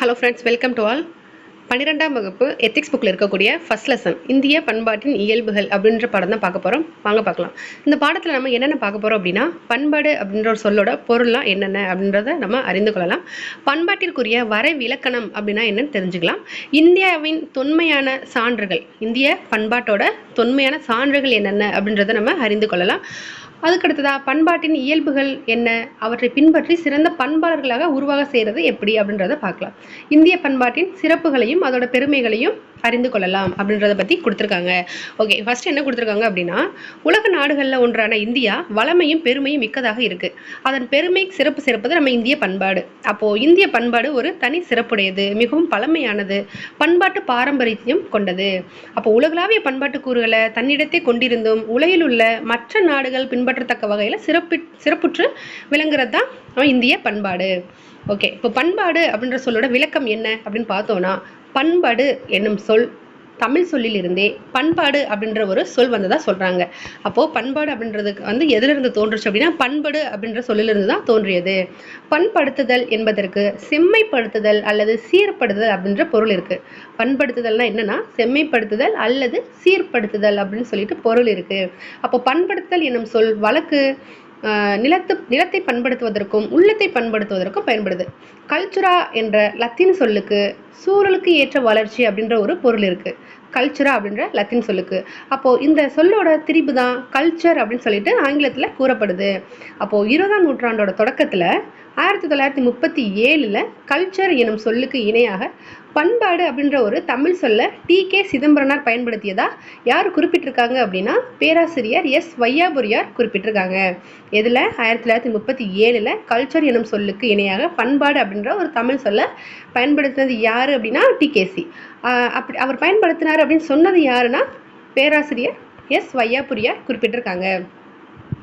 Hello friends welcome to all பன்னிரெண்டாம் வகுப்பு ethics புக்கில் இருக்கக்கூடிய ஃபர்ஸ்ட் லெசன் இந்திய பண்பாட்டின் இயல்புகள் அப்படின்ற பாடம் தான் பார்க்க போகிறோம் வாங்க பார்க்கலாம். இந்த பாடத்தில் நம்ம என்னென்ன பார்க்க போகிறோம் அப்படின்னா பண்பாடு அப்படின்ற ஒரு சொல்லோட பொருள்லாம் என்னென்ன அப்படின்றத நம்ம அறிந்து கொள்ளலாம். பண்பாட்டிற்குரிய வரை விலக்கணம் அப்படின்னா என்னன்னு தெரிஞ்சுக்கலாம். இந்தியாவின் தொன்மையான சான்றுகள் இந்திய பண்பாட்டோட தொன்மையான சான்றுகள் என்னென்ன அப்படின்றத நம்ம அறிந்து கொள்ளலாம். அதுக்கடுத்ததா பண்பாட்டின் இயல்புகள் என்ன? அவற்றை பின்பற்றி சிறந்த பண்பாளர்களாக உருவாக செய்கிறது எப்படி அப்படின்றத பார்க்கலாம். இந்திய பண்பாட்டின் சிறப்புகளையும் அதோட பெருமைகளையும் அறிந்து கொள்ளலாம் அப்படின்றத பற்றி கொடுத்துருக்காங்க. ஓகே ஃபர்ஸ்ட் என்ன கொடுத்துருக்காங்க அப்படின்னா உலக நாடுகளில் ஒன்றான இந்தியா வளமையும் பெருமையும் மிக்கதாக இருக்குது அதன் பெருமை சிறப்பு சிறப்பது நம்ம இந்திய பண்பாடு. அப்போது இந்திய பண்பாடு ஒரு தனி சிறப்புடையது மிகவும் பழமையானது பண்பாட்டு பாரம்பரியம் கொண்டது. அப்போ உலகளாவிய பண்பாட்டு கூறுகளை தன்னிடத்தே கொண்டிருந்தும் உலகில் உள்ள மற்ற நாடுகள் பின்பற்றத்தக்க வகையில் சிறப்பு சிறப்புற்று விளங்குறது தான் நம்ம இந்திய பண்பாடு. ஓகே இப்போ பண்பாடு அப்படின்ற சொல்லோட விளக்கம் என்ன அப்படின்னு பார்த்தோம்னா பண்பாடு என்னும் சொல் தமிழ் சொல்லிலிருந்தே பண்பாடு அப்படின்ற ஒரு சொல் வந்ததா சொல்றாங்க. அப்போ பண்பாடு அப்படின்றதுக்கு வந்து எதிலிருந்து தோன்றுச்சு அப்படின்னா பண்பாடு அப்படின்ற சொல்லிலிருந்து தான் தோன்றியது. பண்படுத்துதல் என்பதற்கு செம்மைப்படுத்துதல் அல்லது சீர்படுத்துதல் அப்படின்ற பொருள் இருக்கு. பண்படுத்துதல்னா என்னன்னா செம்மைப்படுத்துதல் அல்லது சீர்படுத்துதல் அப்படின்னு சொல்லிட்டு பொருள் இருக்கு. அப்போ பண்படுத்துதல் என்னும் சொல் வழக்கு நிலத்து நிலத்தை பண்படுத்துவதற்கும் உள்ளத்தை பண்படுத்துவதற்கும் பயன்படுது. கல்ச்சுரா என்ற லத்தீன் சொல்லுக்கு சூழலுக்கு ஏற்ற வளர்ச்சி அப்படின்ற ஒரு பொருள் இருக்கு. கல்ச்சுரா அப்படின்ற லத்தீன் சொல்லுக்கு. அப்போ இந்த சொல்லோட திரிபு தான் கல்ச்சர் அப்படின்னு சொல்லிட்டு ஆங்கிலத்தில் கூறப்படுது. அப்போ இருபதாம் நூற்றாண்டோட தொடக்கத்தில் ஆயிரத்தி தொள்ளாயிரத்தி முப்பத்தி ஏழில் கல்ச்சர் எனும் சொல்லுக்கு இணையாக பண்பாடு அப்படின்ற ஒரு தமிழ் சொல்ல டி கே சிதம்பரனார் பயன்படுத்தியதா? யார் குறிப்பிட்டிருக்காங்க அப்படின்னா பேராசிரியர் எஸ் வையாபுரியார் குறிப்பிட்டிருக்காங்க. எதில்? ஆயிரத்தி தொள்ளாயிரத்தி முப்பத்தி ஏழில் கல்ச்சர் எனும் சொல்லுக்கு இணையாக பண்பாடு அப்படின்ற ஒரு தமிழ் சொல்ல பயன்படுத்தினது யார் அப்படின்னா டிகேசி அப்படி அவர் பயன்படுத்தினார் அப்படின்னு சொன்னது யாருன்னா பேராசிரியர் எஸ் வையாபுரியார் குறிப்பிட்டிருக்காங்க.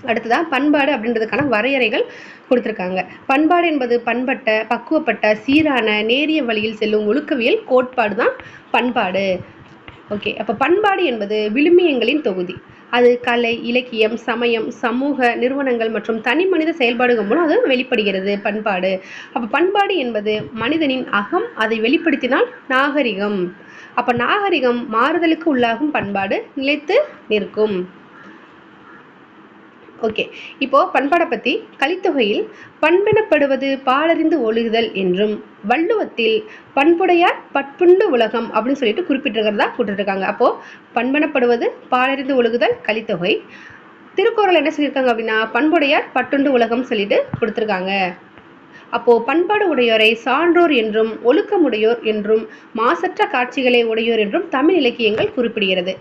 அடுத்ததா பண்பாடு அப்படின்றதுக்கான வரையறைகள் கொடுத்துருக்காங்க. பண்பாடு என்பது பண்பட்ட பக்குவப்பட்ட சீரான நேரிய வழியில் செல்லும் ஒழுக்கவியல் கோட்பாடு தான் பண்பாடு. ஓகே அப்போ பண்பாடு என்பது விழுமியங்களின் தொகுதி. அது கலை இலக்கியம் சமயம் சமூக நிறுவனங்கள் மற்றும் தனி மனித செயல்பாடுகள் மூலம் அது வெளிப்படுகிறது பண்பாடு. அப்போ பண்பாடு என்பது மனிதனின் அகம் அதை வெளிப்படுத்தினால் நாகரிகம். அப்போ நாகரிகம் மாறுதலுக்கு உள்ளாகும் பண்பாடு நிலைத்து நிற்கும். ஓகே. இப்போ பண்பாடை பற்றி கலித்தொகையில் பண்பெனப்படுவது பாலறிந்து ஒழுகுதல் என்றும் வள்ளுவத்தில் பண்புடையார் பட்புண்டு உலகம் அப்படின்னு சொல்லிட்டு குறிப்பிட்டிருக்கிறதா கொடுத்துருக்காங்க அப்போ பண்பெனப்படுவது பாலறிந்து ஒழுகுதல் கலித்தொகை. திருக்குறள் என்ன சொல்லியிருக்காங்க அப்படின்னா பண்புடையார் பட்டுண்டு உலகம் சொல்லிட்டு கொடுத்துருக்காங்க. அப்போ பண்பாடு உடையோரை சான்றோர் என்றும் ஒழுக்கமுடையோர் என்றும் மாசற்ற காட்சிகளை உடையோர் என்றும் தமிழ் இலக்கியங்கள் குறிப்பிடுகிறது.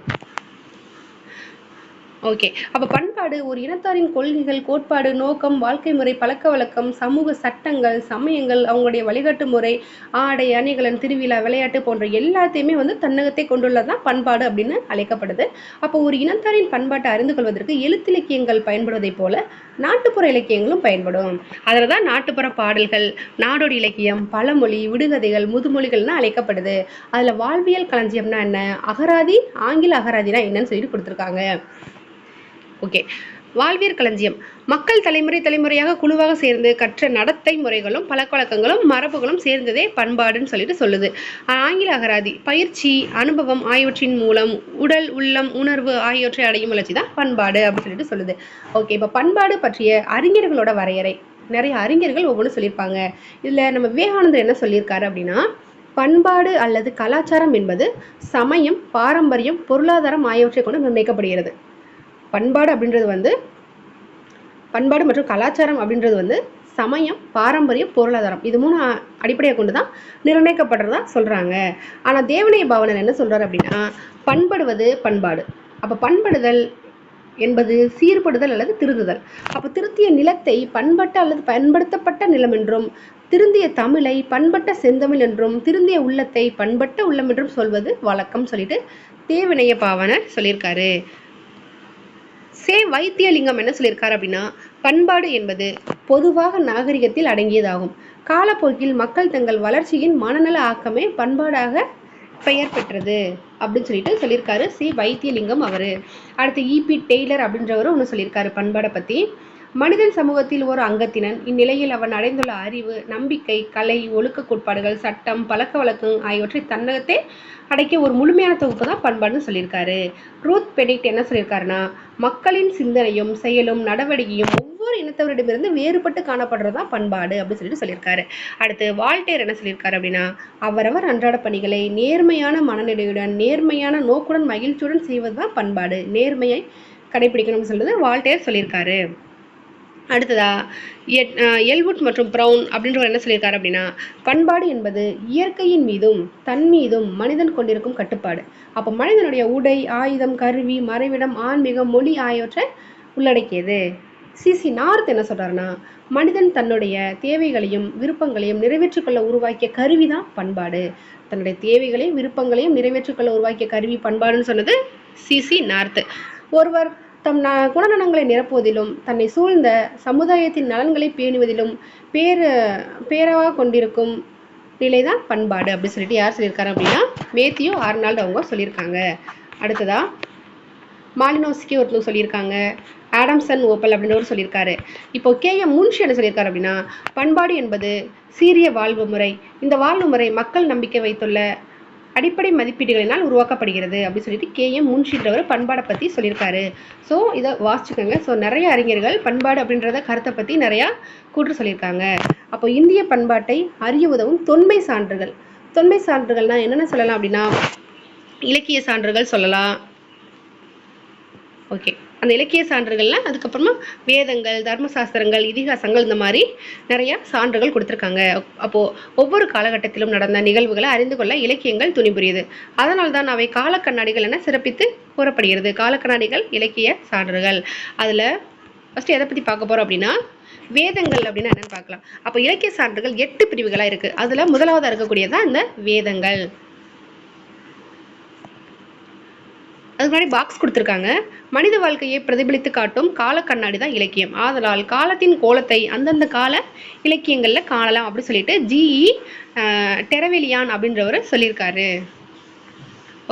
ஓகே. அப்போ பண்பாடு ஒரு இனத்தாரின் கொள்கைகள் கோட்பாடு நோக்கம் வாழ்க்கை முறை பழக்க வழக்கம் சமூக சட்டங்கள் சமயங்கள் அவங்களுடைய வழிகாட்டு முறை ஆடை அணிகலன் திருவிழா விளையாட்டு போன்ற எல்லாத்தையுமே வந்து தன்னகத்தை கொண்டுள்ளதான் பண்பாடு அப்படின்னு அழைக்கப்படுது. அப்போ ஒரு இனத்தாரின் பண்பாட்டை அறிந்து கொள்வதற்கு எழுத்திலக்கியங்கள் பயன்படுவதைப் போல நாட்டுப்புற இலக்கியங்களும் பயன்படும். அதில் தான் நாட்டுப்புற பாடல்கள் நாடோடி இலக்கியம் பழமொழி விடுகதைகள் முதுமொழிகள்னு அழைக்கப்படுது. அதில் வாழ்வியல் களஞ்சியம்னா என்ன? அகராதி ஆங்கில அகராதினா என்னன்னு சொல்லிட்டு கொடுத்துருக்காங்க. ஓகே. வாழ்வியல் களஞ்சியம். மக்கள் தலைமுறை தலைமுறையாக குழுவாக சேர்ந்து கற்ற நடத்தை முறைகளும் பழக்கவழக்கங்களும் மரபுகளும் சேர்ந்ததே பண்பாடுன்னு சொல்லிட்டு சொல்லுது. ஆங்கில அகராதி பயிற்சி அனுபவம் ஆகியவற்றின் மூலம் உடல் உள்ளம் உணர்வு ஆகியவற்றை அடையும் வளர்ச்சி தான் பண்பாடு அப்படின்னு சொல்லிட்டு சொல்லுது. ஓகே இப்போ பண்பாடு பற்றிய அறிஞர்களோட வரையறை. நிறைய அறிஞர்கள் ஒவ்வொன்றும் சொல்லியிருப்பாங்க. இதில் நம்ம விவேகானந்தர் என்ன சொல்லியிருக்காரு அப்படின்னா பண்பாடு அல்லது கலாச்சாரம் என்பது சமயம் பாரம்பரியம் பொருளாதாரம் ஆகியவற்றை கொண்டு நிர்ணயிக்கப்படுகிறது. பண்பாடு அப்படின்றது வந்து பண்பாடு மற்றும் கலாச்சாரம் அப்படின்றது வந்து சமயம் பாரம்பரியம் பொருளாதாரம். இது மூணு அடிப்படையாக கொண்டு தான் நிர்ணயிக்கப்படுறதா சொல்கிறாங்க ஆனால் தேவனைய பாவனர் என்ன சொல்கிறார் அப்படின்னா பண்படுவது பண்பாடு. அப்போ பண்படுதல் என்பது சீர்படுதல் அல்லது திருதுதல் அப்போ திருத்திய நிலத்தை பண்பட்ட அல்லது பயன்படுத்தப்பட்ட நிலம் என்றும் திருந்திய தமிழை பண்பட்ட செந்தமிழ் என்றும் திருந்திய உள்ளத்தை பண்பட்ட உள்ளம் என்றும் சொல்வது வழக்கம் சொல்லிட்டு தேவனைய பாவனர் சொல்லியிருக்காரு. சே வைத்தியலிங்கம் என்ன சொல்லியிருக்காரு அப்படின்னா பண்பாடு என்பது பொதுவாக நாகரிகத்தில் அடங்கியதாகும். காலப்போக்கில் மக்கள் தங்கள் வளர்ச்சியின் மனநல ஆக்கமே பண்பாடாக பெயர் பெற்றது அப்படின்னு சொல்லிட்டு சொல்லியிருக்காரு சி வைத்தியலிங்கம் அவர். அடுத்து இபி டெய்லர் அப்படின்றவரும் ஒன்று சொல்லியிருக்காரு பண்பாடை பற்றி மனிதன் சமூகத்தில் ஒரு அங்கத்தினன். இந்நிலையில் அவன் அடைந்துள்ள அறிவு நம்பிக்கை கலை ஒழுக்க கோட்பாடுகள் சட்டம் பழக்க வழக்கம் ஆகியவற்றை தன்னகத்தே அடைக்க ஒரு முழுமையான தொகுப்பு தான் பண்பாடுன்னு சொல்லியிருக்காரு. ரூத் பெனிக்ட் என்ன சொல்லியிருக்காருன்னா மக்களின் சிந்தனையும் செயலும் நடவடிக்கையும் ஒவ்வொரு இனத்தவரிடமிருந்து வேறுபட்டு காணப்படுறது தான் பண்பாடு அப்படின்னு சொல்லிட்டு சொல்லியிருக்காரு. அடுத்து வால்டேர் என்ன சொல்லியிருக்காரு அப்படின்னா அவரவர் அன்றாட பணிகளை நேர்மையான மனநிலையுடன் நேர்மையான நோக்குடன் மகிழ்ச்சியுடன் செய்வது தான் பண்பாடு. நேர்மையை கடைபிடிக்கணும்னு சொல்றது வால்டேர் சொல்லியிருக்காரு. அடுத்ததா எட்- எல்வுட் மற்றும் ப்ரௌன் அப்படின்றவர் என்ன சொல்லியிருக்காரு அப்படின்னா பண்பாடு என்பது இயற்கையின் மீதும் தன் மீதும் மனிதன் கொண்டிருக்கும் கட்டுப்பாடு. அப்போ மனிதனுடைய உடை ஆயுதம் கருவி மறைவிடம் ஆன்மீகம் மொழி ஆகியவற்றை உள்ளடக்கியது. சிசி நார்த் என்ன சொல்கிறாருன்னா மனிதன் தன்னுடைய தேவைகளையும் விருப்பங்களையும் நிறைவேற்றிக்கொள்ள உருவாக்கிய கருவி தான் பண்பாடு. தன்னுடைய தேவைகளையும் விருப்பங்களையும் நிறைவேற்றிக்கொள்ள உருவாக்கிய கருவி பண்பாடுன்னு சொன்னது சிசி நார்த். ஒருவர் தம் ந குணநலங்களை நிரப்புவதிலும் தன்னை சூழ்ந்த சமுதாயத்தின் நலன்களை பேணுவதிலும் பேரு பேரவாக கொண்டிருக்கும் நிலைதான் பண்பாடு அப்படின்னு சொல்லிட்டு யார் சொல்லியிருக்காரு அப்படின்னா மேத்தியோ ஆர்னால்டு அவங்க சொல்லியிருக்காங்க. அடுத்ததா மாலினோஸ்கி ஒருத்தர் சொல்லியிருக்காங்க. ஆடம்சன் ஓப்பல் அப்படின்றவர் சொல்லியிருக்காரு. இப்போ கே எம் முன்ஷி என்ன சொல்லியிருக்காரு அப்படின்னா பண்பாடு என்பது சீரிய வாழ்வு முறை. இந்த வாழ்வு முறை மக்கள் நம்பிக்கை வைத்துள்ள அடிப்படை மதிப்பீடுகளினால் உருவாக்கப்படுகிறது அப்படின்னு சொல்லிட்டு கே எம் முன்ஷின்றவர் பண்பாடை பற்றி சொல்லியிருக்காரு. ஸோ இதை வாசிச்சுக்கோங்க. ஸோ நிறைய அறிஞர்கள் பண்பாடு அப்படின்றத கருத்தை பற்றி நிறையா கூற்று சொல்லியிருக்காங்க. அப்போ இந்திய பண்பாட்டை அறிய உதவும் தொன்மை சான்றுகள். தொன்மை சான்றுகள்னால் என்னென்ன சொல்லலாம் அப்படின்னா இலக்கிய சான்றுகள் சொல்லலாம். ஓகே அந்த இலக்கிய சான்றுகள்லாம் அதுக்கப்புறமா வேதங்கள் தர்மசாஸ்திரங்கள் இதிகாசங்கள் இந்த மாதிரி நிறைய சான்றுகள் கொடுத்துருக்காங்க. அப்போது ஒவ்வொரு காலகட்டத்திலும் நடந்த நிகழ்வுகளை அறிந்து கொள்ள இலக்கியங்கள் துணிபுரியுது. அதனால் தான் அவை கால கண்ணாடிகள் என சிறப்பித்து கூறப்படுகிறது. காலக்கண்ணாடிகள் இலக்கிய சான்றுகள். அதில் ஃபஸ்ட்டு எதை பற்றி பார்க்க போகிறோம் அப்படின்னா வேதங்கள் அப்படின்னா என்னன்னு பார்க்கலாம். அப்போ இலக்கிய சான்றுகள் எட்டு பிரிவுகளாக இருக்குது அதில் முதலாவதாக இருக்கக்கூடியதான் இந்த வேதங்கள். அதுக்கு முன்னாடி பாக்ஸ் கொடுத்துருக்காங்க. மனித வாழ்க்கையை பிரதிபலித்து காட்டும் கால கண்ணாடி தான் இலக்கியம். ஆதலால் காலத்தின் கோலத்தை அந்தந்த கால இலக்கியங்களில் காணலாம் அப்படின்னு சொல்லிட்டு ஜிஇ டெரவெலியான் அப்படின்றவர் சொல்லியிருக்காரு.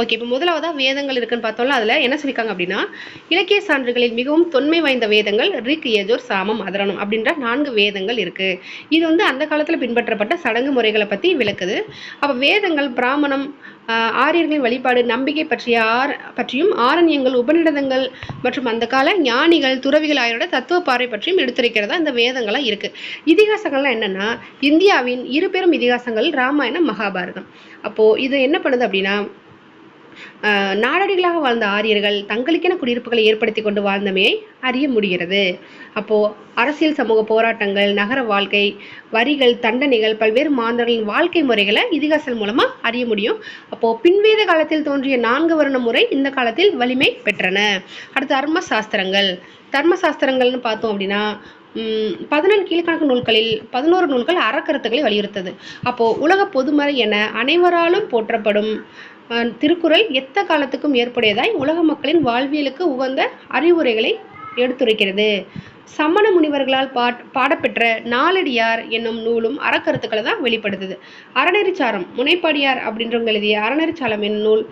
ஓகே இப்போ முதலாவதா வேதங்கள் இருக்குன்னு பார்த்தோம்ல அதில் என்ன சொல்லியிருக்காங்க அப்படின்னா இலக்கிய சான்றுகளில் மிகவும் தொன்மை வாய்ந்த வேதங்கள் ரிக் ஏஜோர் சாமம் அதரணம் அப்படின்ற நான்கு வேதங்கள் இருக்குது இது வந்து அந்த காலத்தில் பின்பற்றப்பட்ட சடங்கு முறைகளை பற்றி விளக்குது. அப்போ வேதங்கள் பிராமணம் ஆரியர்களின் வழிபாடு நம்பிக்கை பற்றிய ஆர் பற்றியும் ஆரண்யங்கள் உபநிடதங்கள் மற்றும் அந்த கால ஞானிகள் துறவிகள் ஆகியோட தத்துவ பார்வை பற்றியும் எடுத்துரைக்கிறதா இந்த வேதங்களாக இருக்குது இதிகாசங்கள்லாம் என்னென்னா இந்தியாவின் இரு பெரும் இதிகாசங்கள் ராமாயணம் மகாபாரதம். அப்போது இது என்ன பண்ணுது அப்படின்னா நாடடிகளாக வாழ்ந்த ஆரியர்கள் தங்களுக்கென குடியிருப்புகளை ஏற்படுத்தி கொண்டு வாழ்ந்தமையை அறிய முடிகிறது. அப்போது அரசியல் சமூக போராட்டங்கள் நகர வாழ்க்கை வரிகள் தண்டனைகள் பல்வேறு மாந்தர்களின் வாழ்க்கை முறைகளை இதிகாசல் மூலமாக அறிய முடியும். அப்போது பின்வேத காலத்தில் தோன்றிய நான்கு வருண முறை இந்த காலத்தில் வலிமை பெற்றன. அடுத்து தர்ம சாஸ்திரங்கள். தர்ம சாஸ்திரங்கள்னு பார்த்தோம் அப்படின்னா பதினெண்டு கீழ்கணக்கு நூல்களில் பதினோரு நூல்கள் அறக்கருத்துக்களை வலியுறுத்தது. அப்போது உலக பொதுமறை என அனைவராலும் போற்றப்படும் திருக்குறள் எத்த காலத்துக்கும் ஏற்புடையதாய் உலக மக்களின் வாழ்வியலுக்கு உகந்த அறிவுரைகளை எடுத்துரைக்கிறது. சமண முனிவர்களால் பாட் பாடப்பெற்ற நாலடியார் என்னும் நூலும் அறக்கருத்துக்களை தான் வெளிப்படுத்துது. அறநெறிச்சாரம் முனைப்பாடியார் அப்படின்றவங்க எழுதிய அறநெறிச்சாரம் என்னும் நூல்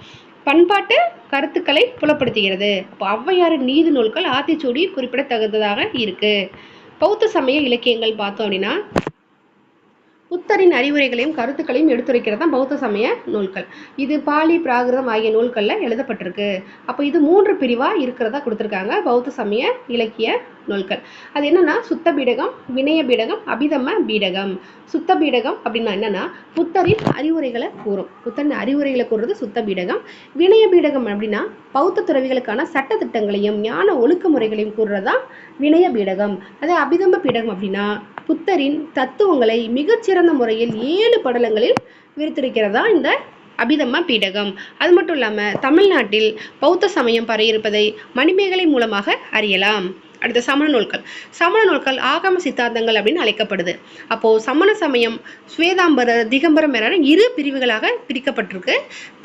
பண்பாட்டு கருத்துக்களை புலப்படுத்துகிறது. அப்போ ஔவையாரின் நீதி நூல்கள் ஆத்திச்சூடி குறிப்பிடத்தகுந்ததாக இருக்கு. பௌத்த சமய இலக்கியங்கள் பார்த்தோம் அப்படின்னா புத்தரின் அறிவுரைகளையும் கருத்துக்களையும் எடுத்துரைக்கிறது தான் பௌத்த சமய நூல்கள். இது பாலி பிராகிருதம் ஆகிய நூல்களில் எழுதப்பட்டிருக்கு. அப்போ இது மூன்று பிரிவாக இருக்கிறதா கொடுத்துருக்காங்க பௌத்த சமய இலக்கிய நூல்கள். அது என்னன்னா சுத்த பீடகம் வினய பீடகம் அபிதம பீடகம். சுத்த பீடகம் அப்படின்னா என்னன்னா புத்தரின் அறிவுரைகளை கூறும். புத்தரின் அறிவுரைகளை கூறுறது சுத்த பீடகம். வினய பீடகம் அப்படின்னா பௌத்த துறவிகளுக்கான சட்ட திட்டங்களையும் ஞான ஒழுக்க முறைகளையும் கூறுறதா வினய பீடகம். அதே அபிதம்ப பீடகம் அப்படின்னா புத்தரின் தத்துவங்களை மிகச்சிறந்த முறையில் ஏழு படலங்களில் விரித்திருக்கிறதா இந்த அபிதம்ம பீடகம். அது மட்டும் இல்லாமல் தமிழ்நாட்டில் பௌத்த சமயம் பரவியிருப்பதை மணிமேகலை மூலமாக அறியலாம். அடுத்த சமண நூல்கள். சமண நூல்கள் ஆகம சித்தாந்தங்கள் அப்படின்னு அழைக்கப்படுது. அப்போ சமண சமயம் சுவேதாம்பர திகம்பரம் என இரு பிரிவுகளாக பிரிக்கப்பட்டிருக்கு.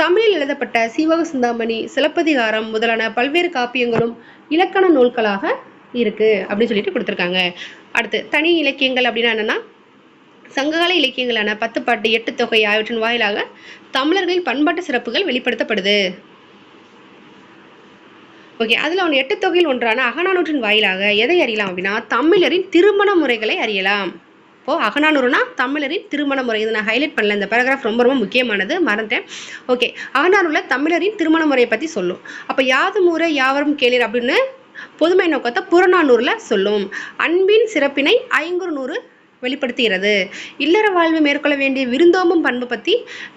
தமிழில் எழுதப்பட்ட சீவக சிந்தாமணி சிலப்பதிகாரம் முதலான பல்வேறு காப்பியங்களும் இலக்கண நூல்களாக இருக்குது அப்படின்னு சொல்லிட்டு கொடுத்துருக்காங்க. அடுத்து தனி இலக்கியங்கள் அப்படின்னா என்னென்னா சங்ககால இலக்கியங்களான பத்து பாட்டு எட்டு தொகை ஆகியவற்றின் வாயிலாக தமிழர்களின் பண்பாட்டு சிறப்புகள் வெளிப்படுத்தப்படுது. ஓகே அதில் ஒன்று எட்டு தொகையில் ஒன்றான அகநானூற்றின் வாயிலாக எதை அறியலாம் அப்படின்னா தமிழரின் திருமண முறைகளை அறியலாம். இப்போது அகநானூறுனா தமிழரின் திருமண முறை. இதை நான் ஹைலைட் பண்ணல. இந்த பேராகிராஃப் ரொம்ப ரொம்ப முக்கியமானது. மறந்தேன் ஓகே அகநானூரில் தமிழரின் திருமண முறையை பற்றி சொல்லும். அப்போ யாது முறை யாவரும் கேளீர் அப்படின்னு பொதுமை நோக்கத்தை புறநானூரில் சொல்லும். அன்பின் சிறப்பினை ஐங்குறு நூறு வெளிப்படுத்துகிறது. இல்லற வாழ்வு மேற்கொள்ள வேண்டிய விருந்தோம்பும் பண்பு பற்றி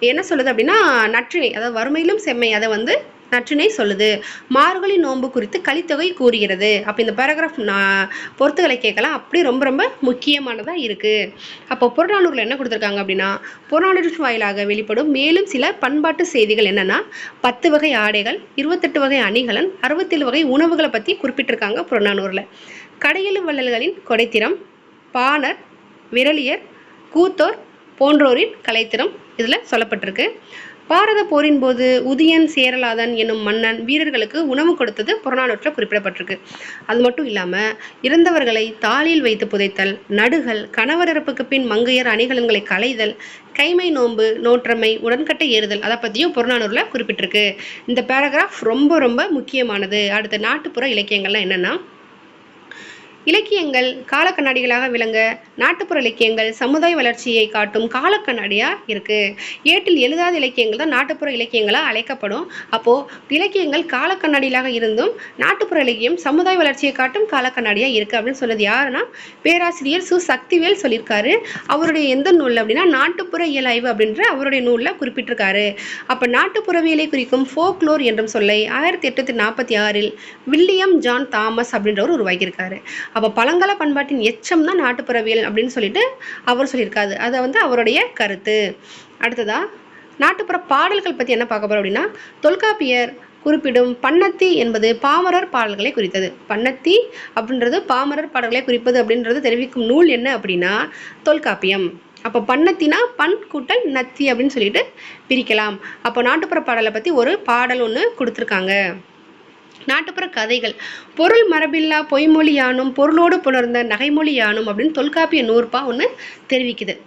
என்ன சொல்லுது அப்படின்னா நற்றினை அதாவது வறுமையிலும் செம்மை அதை வந்து நற்றினை சொல்லுது. மார்கழி நோன்பு குறித்து கலித்தொகை கூறுகிறது. அப்போ இந்த பேராகிராஃப் நான் பொறுத்துகளை கேட்கலாம். அப்படி ரொம்ப ரொம்ப முக்கியமானதாக இருக்குது அப்போ புறநானூரில் என்ன கொடுத்துருக்காங்க அப்படின்னா புறநானூறு வாயிலாக வெளிப்படும் மேலும் சில பண்பாட்டு செய்திகள் என்னென்னா பத்து வகை ஆடைகள் இருபத்தெட்டு வகை அணிகலன் அறுபத்தேழு வகை உணவுகளை பற்றி குறிப்பிட்டிருக்காங்க புறநானூரில் கடையெழு வள்ளல்களின் கொடைத்திறம் பாணர் விரலியர் கூத்தோர் போன்றோரின் கலைத்திறம் இதில் சொல்லப்பட்டிருக்கு. பாரத போரின் போது உதயன் சேரலாதன் என்னும் மன்னன் வீரர்களுக்கு உணவு கொடுத்தது புறநானூற்றில் குறிப்பிடப்பட்டிருக்கு. அது மட்டும் இல்லாமல் இறந்தவர்களை தாளில் வைத்து புதைத்தல் நடுகள் கணவர் இறப்புக்கு பின் மங்கையர் அணிகலன்களை களைதல் கைமை நோன்பு நோற்றமை உடன்கட்டை ஏறுதல் அதை பற்றியும் புறநானூரில் குறிப்பிட்டிருக்கு. இந்த பேராகிராஃப் ரொம்ப ரொம்ப முக்கியமானது. அடுத்த நாட்டுப்புற இலக்கியங்கள்லாம் என்னென்னா இலக்கியங்கள் காலக்கண்ணாடிகளாக விளங்க நாட்டுப்புற இலக்கியங்கள் சமுதாய வளர்ச்சியை காட்டும் காலக்கண்ணாடியாக இருக்குது ஏட்டில் எழுதாத இலக்கியங்கள் தான் நாட்டுப்புற இலக்கியங்களாக அழைக்கப்படும். அப்போது இலக்கியங்கள் காலக்கண்ணாடிகளாக இருந்தும் நாட்டுப்புற இலக்கியம் சமுதாய வளர்ச்சியை காட்டும் காலக்கண்ணாடியாக இருக்குது அப்படின்னு சொன்னது யாருன்னா பேராசிரியர் சு. சக்திவேல் சொல்லியிருக்காரு. அவருடைய எந்த நூல் அப்படின்னா நாட்டுப்புற இயலாய்வு அப்படின்ற அவருடைய நூலில் குறிப்பிட்டிருக்காரு. அப்போ நாட்டுப்புறவியலை குறிக்கும் ஃபோக்லோர் என்றும் சொல்லை ஆயிரத்தி எட்நூத்தி நாற்பத்தி ஆறில் வில்லியம் ஜான் தாமஸ் அப்படின்றவர் உருவாக்கியிருக்காரு. அப்போ பழங்கால பண்பாட்டின் எச்சம் தான் நாட்டுப்புறவியல் அப்படின்னு சொல்லிட்டு அவர் சொல்லியிருக்காரு. அதை வந்து அவருடைய கருத்து. அடுத்ததா நாட்டுப்புற பாடல்கள் பற்றி என்ன பார்க்க போகிறோம் அப்படின்னா தொல்காப்பியர் குறிப்பிடும் பண்ணத்தி என்பது பாமரர் பாடல்களை குறித்தது. பண்ணத்தி அப்படின்றது பாமரர் பாடல்களை குறிப்பது அப்படின்றது தெரிவிக்கும் நூல் என்ன அப்படின்னா தொல்காப்பியம். அப்போ பண்ணத்தினா பண் கூட்டல் நத்தி அப்படின்னு சொல்லிட்டு பிரிக்கலாம். அப்போ நாட்டுப்புற பாடலை பற்றி ஒரு பாடல் ஒன்று கொடுத்துருக்காங்க. நாட்டுப்புற கதைகள். பொருள் மரபில்லா பொய்மொழியானும் பொருளோடு புணர்ந்த நகைமொழியானும் அப்படின்னு தொல்காப்பிய நூற்பா ஒன்று தெரிவிக்குது.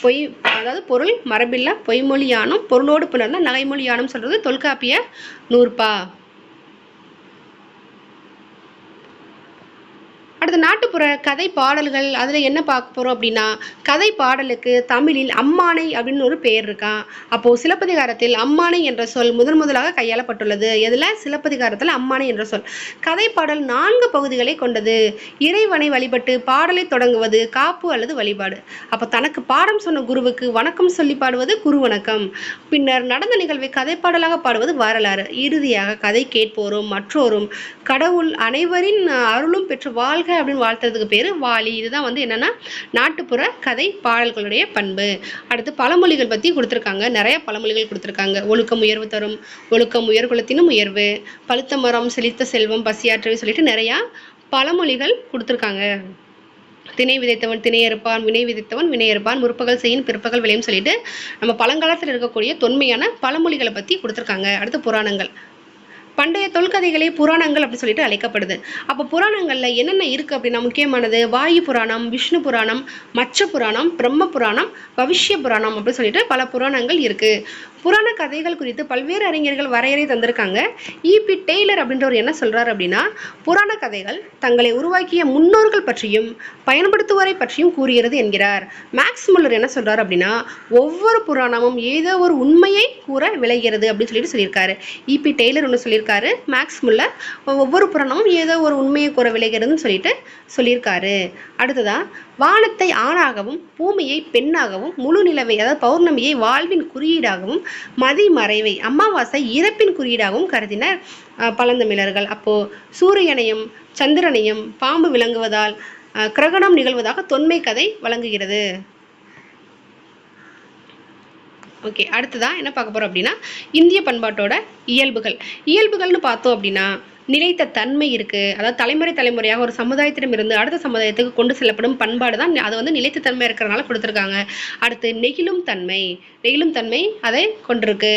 பொய் அதாவது பொருள் மரபில்லா பொய்மொழியானும் பொருளோடு புணர்ந்த நகைமொழியானும் சொல்கிறது தொல்காப்பிய நூற்பா. அடுத்து நாட்டுப்புற கதை பாடல்கள் அதில் என்ன பார்க்க போகிறோம் அப்படின்னா கதை பாடலுக்கு தமிழில் அம்மானை அப்படின்னு ஒரு பெயர் இருக்கான் அப்போது சிலப்பதிகாரத்தில் அம்மானை என்ற சொல் முதன் முதலாக கையாளப்பட்டுள்ளது. எதில்? சிலப்பதிகாரத்தில் அம்மானை என்ற சொல். கதை பாடல் நான்கு பகுதிகளை கொண்டது. இறைவனை வழிபட்டு பாடலை தொடங்குவது காப்பு அல்லது வழிபாடு. அப்போ தனக்கு பாடம் சொன்ன குருவுக்கு வணக்கம் சொல்லி பாடுவது குரு வணக்கம். பின்னர் நடந்த நிகழ்வை கதை பாடலாக பாடுவது வரலாறு. இறுதியாக கதை கேட்போரும் மற்றோரும் கடவுள் அனைவரின் அருளும் பெற்று வாழ்க அப்படின்னு வாழ்த்துறதுக்கு பேர் வாலி. இதுதான் வந்து என்னென்னா நாட்டுப்புற கதை பாடல்களுடைய பண்பு. அடுத்து பழமொழிகள் பற்றி கொடுத்துருக்காங்க. நிறைய பழமொழிகள் கொடுத்துருக்காங்க. ஒழுக்கம் உயர்வு தரும் ஒழுக்கம் உயர்குலத்தினும் உயர்வு பழுத்த மரம் செழித்த செல்வம் பசியாற்றவை சொல்லிட்டு நிறையா பழமொழிகள் கொடுத்துருக்காங்க. திணை விதைத்தவன் திணை வினை விதைத்தவன் வினையறுப்பான் முற்பகல் செய்யும் பிற்பகல் விளையும் சொல்லிட்டு நம்ம பழங்காலத்தில் இருக்கக்கூடிய தொன்மையான பழமொழிகளை பற்றி கொடுத்துருக்காங்க. அடுத்து புராணங்கள். பண்டைய தொல்கதைகளே புராணங்கள் அப்படி சொல்லிட்டு அழைக்கப்படுது. அப்போ புராணங்களில் என்னென்ன இருக்குது அப்படின்னா முக்கியமானது வாயு புராணம் விஷ்ணு புராணம் மச்ச புராணம் பிரம்ம புராணம் பவிஷ்ய புராணம் அப்படின்னு சொல்லிட்டு பல புராணங்கள் இருக்குது புராண கதைகள் குறித்து பல்வேறு அறிஞர்கள் வரையறை தந்திருக்காங்க. E. இபி டெய்லர் அப்படின்றவர் என்ன சொல்றாரு அப்படின்னா புராண கதைகள் தங்களை உருவாக்கிய முன்னோர்கள் பற்றியும் பயன்படுத்துவோரை பற்றியும் கூறுகிறது என்கிறார். மேக்ஸ் முல்லர் என்ன சொல்றாரு அப்படின்னா ஒவ்வொரு புராணமும் ஏதோ ஒரு உண்மையை கூற விளைகிறது அப்படின்னு சொல்லிட்டு சொல்லியிருக்காரு. இபி டெய்லர் ஒன்று சொல்லியிருக்காரு மேக்ஸ் முல்லர். ஒவ்வொரு புராணமும் ஏதோ ஒரு உண்மையை கூற விளைகிறதுன்னு சொல்லிட்டு சொல்லியிருக்காரு. அடுத்ததாக வானத்தை ஆணாகவும் பூமியை பெண்ணாகவும் முழு நிலவை அதாவது பௌர்ணமியை வாழ்வின் குறியீடாகவும் மதி மறைவை அமாவாசை இறப்பின் குறியீடாகவும் கருதினர் பழந்தமிழர்கள். அப்போ சூரியனையும் சந்திரனையும் பாம்பு விளங்குவதால் கிரகணம் நிகழ்வதாக தொன்மை கதை வழங்குகிறது. ஓகே அடுத்ததான் என்ன பார்க்க போகிறோம் அப்படின்னா இந்திய பண்பாட்டோட இயல்புகள். இயல்புகள்னு பார்த்தோம் அப்படின்னா நிலைத்த தன்மை இருக்கு. அதாவது தலைமுறை தலைமுறையாக ஒரு சமுதாயத்திடம் இருந்து அடுத்த சமுதாயத்துக்கு கொண்டு செல்லப்படும் பண்பாடு தான் அது வந்து நிலைத்த தன்மை இருக்கிறனால கொடுத்துருக்காங்க. அடுத்து நெகிழும் தன்மை. நெகிழும் தன்மை அதை கொண்டிருக்கு.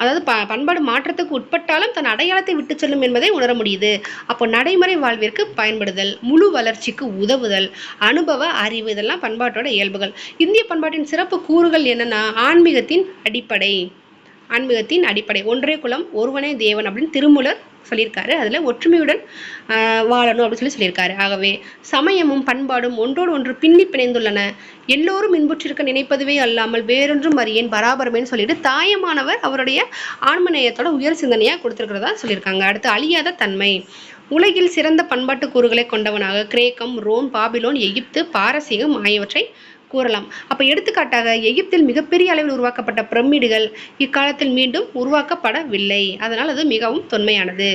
அதாவது ப பண்பாடு மாற்றத்துக்கு உட்பட்டாலும் தன் அடையாளத்தை விட்டு செல்லும் என்பதை உணர முடியுது. அப்போ நடைமுறை வாழ்விற்கு பயன்படுதல் முழு வளர்ச்சிக்கு உதவுதல் அனுபவ அறிவு இதெல்லாம் பண்பாட்டோட இயல்புகள். இந்திய பண்பாட்டின் சிறப்பு கூறுகள் என்னன்னா ஆன்மீகத்தின் அடிப்படை. ஆன்மீகத்தின் அடிப்படை. ஒன்றே குலம் ஒருவனே தேவன் அப்படின்னு திருமூலர் சொல்லியிருக்காரு. அதில் ஒற்றுமையுடன் வாழணும் அப்படின்னு சொல்லி சொல்லியிருக்காரு. ஆகவே சமயமும் பண்பாடும் ஒன்றோடு ஒன்று பின்னி பிணைந்துள்ளன. எல்லோரும் இன்புற்றிருக்க நினைப்பதுவே அல்லாமல் வேறொன்றும் அறியேன் பராபரமேன்னு சொல்லிட்டு தாயமானவர் அவருடைய ஆன்மநேயத்தோட உயர் சிந்தனையாக கொடுத்துருக்கிறதா சொல்லியிருக்காங்க. அடுத்து அழியாத தன்மை. உலகில் சிறந்த பண்பாட்டு கூறுகளை கொண்டவனாக கிரேக்கம் ரோம் பாபிலோன் எகிப்து பாரசீகம் ஆகியவற்றை கூறலாம். அப்ப எடுத்துக்காட்டாக எகிப்தில் மிகப்பெரிய அளவில் உருவாக்கப்பட்ட பிரமிடுகள் இக்காலத்தில் மீண்டும் உருவாக்கப்படவில்லை. அதனால் அது மிகவும் தொன்மையானது.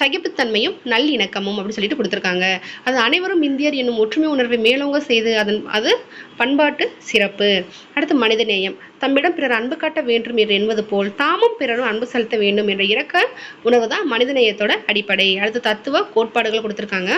சகிப்புத்தன்மையும் நல்லிணக்கமும் அப்படின்னு சொல்லிட்டு கொடுத்துருக்காங்க. அது அனைவரும் இந்தியர் என்னும் ஒற்றுமை உணர்வை மேலோங்க செய்து அதன் அது பண்பாட்டு சிறப்பு. அடுத்து மனிதநேயம் தம்மிடம் பிறர் அன்பு காட்ட வேண்டும் என்று என்பது போல் தாமும் பிறரும் அன்பு செலுத்த வேண்டும் என்ற இறக்க உணர்வு தான் மனிதநேயத்தோட அடிப்படை. அடுத்து தத்துவ கோட்பாடுகள் கொடுத்துருக்காங்க.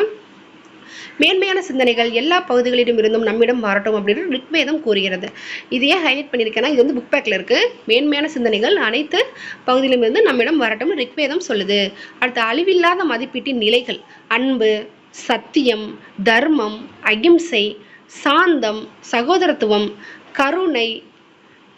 மேன்மையான சிந்தனைகள் எல்லா பகுதிகளிலும் இருந்தும் நம்மிடம் வரட்டும் அப்படின்னு ரிக்வேதம் கூறுகிறது. இதையே ஹைலைட் பண்ணியிருக்கேன்னா இது வந்து புக் பேக்கில் இருக்கு. மேன்மையான சிந்தனைகள் அனைத்து பகுதியிலும் இருந்து நம்மிடம் வரட்டும் ரிக்வேதம் சொல்லுது. அடுத்து அழிவில்லாத மதிப்பீட்டின் நிலைகள் அன்பு சத்தியம் தர்மம் அகிம்சை சாந்தம் சகோதரத்துவம் கருணை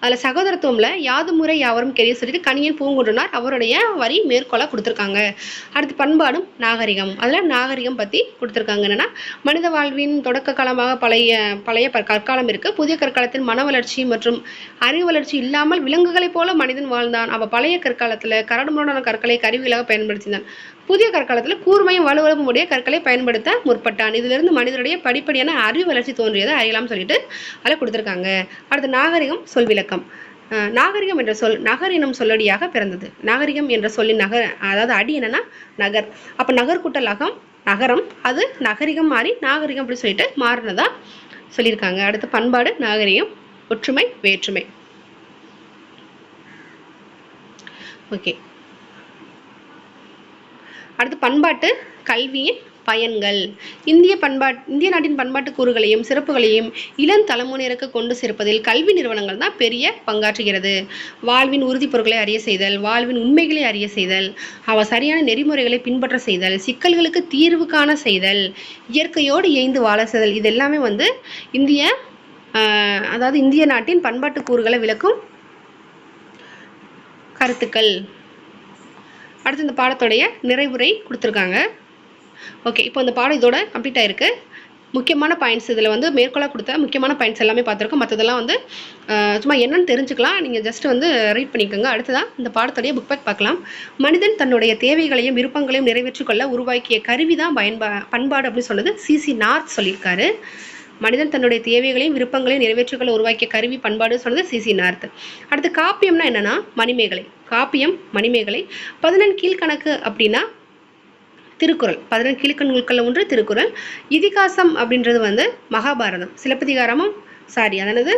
அதில் சகோதரத்துவம்ல யாது முறை யாவரும் கெரிய சொல்லிட்டு கணியன் பூங்குன்றனார் அவருடைய வரி மேற்கோளாக கொடுத்துருக்காங்க. அடுத்து பண்பாடும் நாகரிகம். அதில் நாகரிகம் பற்றி கொடுத்துருக்காங்க. என்னன்னா மனித வாழ்வின் தொடக்க காலமாக பழைய பழைய ப- கற்காலம் இருக்கு. புதிய கற்காலத்தில் மன வளர்ச்சி மற்றும் அறிவு வளர்ச்சி இல்லாமல் விலங்குகளைப் போல மனிதன் வாழ்ந்தான். அப்போ பழைய கற்காலத்தில் கரடுமுரடான கற்களை கருவிகளாக பயன்படுத்தினான். புதிய கற்காலத்தில் கூர்மையும் வலுவலும் உடைய கற்களை பயன்படுத்த முற்பட்டான். இதிலிருந்து மனிதனுடைய படிப்படியான அறிவு வளர்ச்சி தோன்றியதை அறியலாம் சொல்லிட்டு அதில் கொடுத்துருக்காங்க. அடுத்து நாகரிகம் சொல் விளக்கம். நாகரிகம் என்ற சொல் நகர் எனும் சொல்லடியாக பிறந்தது. நாகரிகம் என்ற சொல்லின் நகர் அதாவது அடி என்னன்னா நகர். அப்போ நகர்கூட்டல் அகம் நகரம் அது நகரிகம் மாறி நாகரிகம் அப்படி சொல்லிட்டு மாறினதா சொல்லியிருக்காங்க. அடுத்து பண்பாடு நாகரிகம் ஒற்றுமை வேற்றுமை. ஓகே. அடுத்து பண்பாட்டு கல்வியின் பயன்கள். இந்திய பண்பாட் இந்திய நாட்டின் பண்பாட்டு கூறுகளையும் சிறப்புகளையும் இளம் தலைமுறையினருக்கு கொண்டு சேர்ப்பதில் கல்வி நிறுவனங்கள் தான் பெரிய பங்காற்றுகிறது. வாழ்வின் உறுதிப்பொருட்களை அறிய செய்தல் வாழ்வின் உண்மைகளை அறிய செய்தல் அவ சரியான நெறிமுறைகளை பின்பற்ற செய்தல் சிக்கல்களுக்கு தீர்வு காண செய்தல் இயற்கையோடு இயைந்து வாழ செய்தல் இது எல்லாமே வந்து இந்திய அதாவது இந்திய நாட்டின் பண்பாட்டு கூறுகளை விளக்கும் கருத்துக்கள். அடுத்து இந்த பாடத்தோடைய நிறைவுரை கொடுத்துருக்காங்க. ஓகே இப்போ இந்த பாடம் இதோட கம்ப்ளீட் ஆயிருக்கு. முக்கியமான பாயிண்ட்ஸ் இதில் வந்து மேற்கொள்ள கொடுத்த முக்கியமான பாயிண்ட்ஸ் எல்லாமே பார்த்துருக்கோம். மற்றதெல்லாம் வந்து சும்மா என்னென்னு தெரிஞ்சுக்கலாம். நீங்கள் ஜஸ்ட் வந்து ரீட் பண்ணிக்கோங்க. அடுத்ததான் இந்த பாடத்துடைய புக் பேக் பார்க்கலாம். மனிதன் தன்னுடைய தேவைகளையும் விருப்பங்களையும் நிறைவேற்றிக்கொள்ள உருவாக்கிய கருவி தான் பயன்பா பண்பாடு அப்படின்னு சொன்னது சிசி நார்த் சொல்லியிருக்காரு. மனிதன் தன்னுடைய தேவைகளையும் விருப்பங்களையும் நிறைவேற்றுகளை உருவாக்கிய கருவி பண்பாடு சொன்னது சிசி நார்த். அடுத்து காப்பியம்னா என்னன்னா மணிமேகலை. காப்பியம் மணிமேகலை. பதினெண் கீழ்கணக்கு அப்படின்னா திருக்குறள். பதினெண் கீழ்க்கண் நூல்களில் ஒன்று திருக்குறள். இதிகாசம் அப்படின்றது வந்து மகாபாரதம். சிலப்பதிகாரமும் சாரி அதானது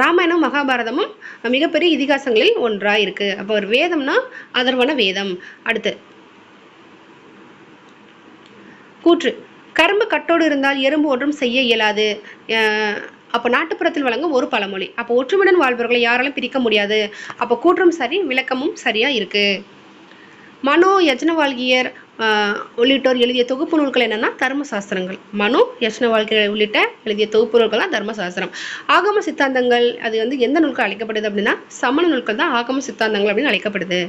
ராமாயணம் மகாபாரதமும் மிகப்பெரிய இதிகாசங்களில் ஒன்றாக இருக்குது அப்போ ஒரு வேதம்னா அதர்வன வேதம். அடுத்து கூற்று. கரும்பு கட்டோடு இருந்தால் எறும்பு ஒன்றும் செய்ய இயலாது. அப்போ நாட்டுப்புறத்தில் வழங்கும் ஒரு பழமொழி. அப்போ ஒற்றுமையுடன் வாழ்பவர்களை யாராலும் பிரிக்க முடியாது. அப்போ கூற்றும் சரி விளக்கமும் சரியாக இருக்குது மனோ யஜ்னவால்கியர் உள்ளிட்டோர் எழுதிய தொகுப்பு நூல்கள் என்னன்னா தர்மசாஸ்திரங்கள் மனோ யஜ்னவால்கியர் உள்ளிட்ட எழுதிய தொகுப்பு நூல்கள் தான் தர்மசாஸ்திரம் ஆகம சித்தாந்தங்கள் அது வந்து எந்த நூல்கள் அழைக்கப்படுது அப்படின்னா சமண நூல்கள் தான் ஆகம சித்தாந்தங்கள் அப்படின்னு அழைக்கப்படுது.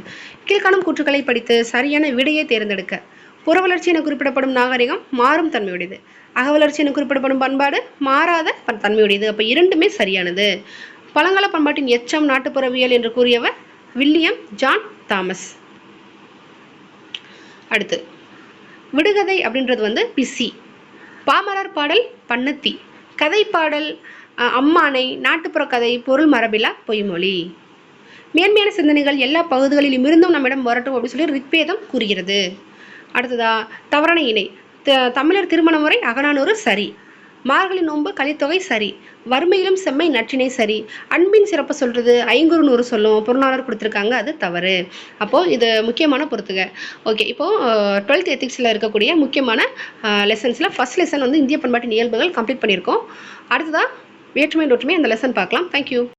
கீழ்காணும் கூற்றுக்களை படித்து சரியான விடையை தேர்ந்தெடுக்க. புறவளர்ச்சி என குறிப்பிடப்படும் நாகரிகம் மாறும் தன்மையுடையது. அகவளர்ச்சி என குறிப்பிடப்படும் பண்பாடு மாறாத தன்மையுடையது. அப்போ இரண்டுமே சரியானது. பழங்கால பண்பாட்டின் எச்சம் நாட்டுப்புறவியல் என்று கூறியவர் வில்லியம் ஜான் தாமஸ். அடுத்து விடுகதை அப்படின்றது வந்து பிசி. பாமரர் பாடல் பண்ணத்தி கதை பாடல் அம்மானை நாட்டுப்புற கதை பொருள் மரபிலா பொய்மொழி. மேன்மையான சிந்தனைகள் எல்லா பகுதிகளிலும் இருந்தும் நம்மிடம் வரட்டும் அப்படின்னு சொல்லி ரிக்வேதம் கூறுகிறது. அடுத்ததா தவறான இணை. த- தமிழர் திருமண முறை அகநானூறு சரி. மார்கழி நோன்பு கலித்தொகை சரி. வறுமையிலும் செம்மை நற்றினை சரி. அன்பின் சிறப்பு சொல்கிறது ஐங்குறு நூறு சொல்லும். பொருளாளர் கொடுத்துருக்காங்க அது தவறு. அப்போது இது முக்கியமான பொறுத்துக. ஓகே இப்போது டுவெல்த் எத்திக்ஸில் இருக்கக்கூடிய முக்கியமான லெசன்ஸில் ஃபர்ஸ்ட் லெசன் வந்து இந்திய பண்பாட்டின் இயல்புகள் கம்ப்ளீட் பண்ணியிருக்கோம். அடுத்ததாக வேற்றுமை ஒற்றுமை அந்த லெசன் பார்க்கலாம். தேங்க்யூ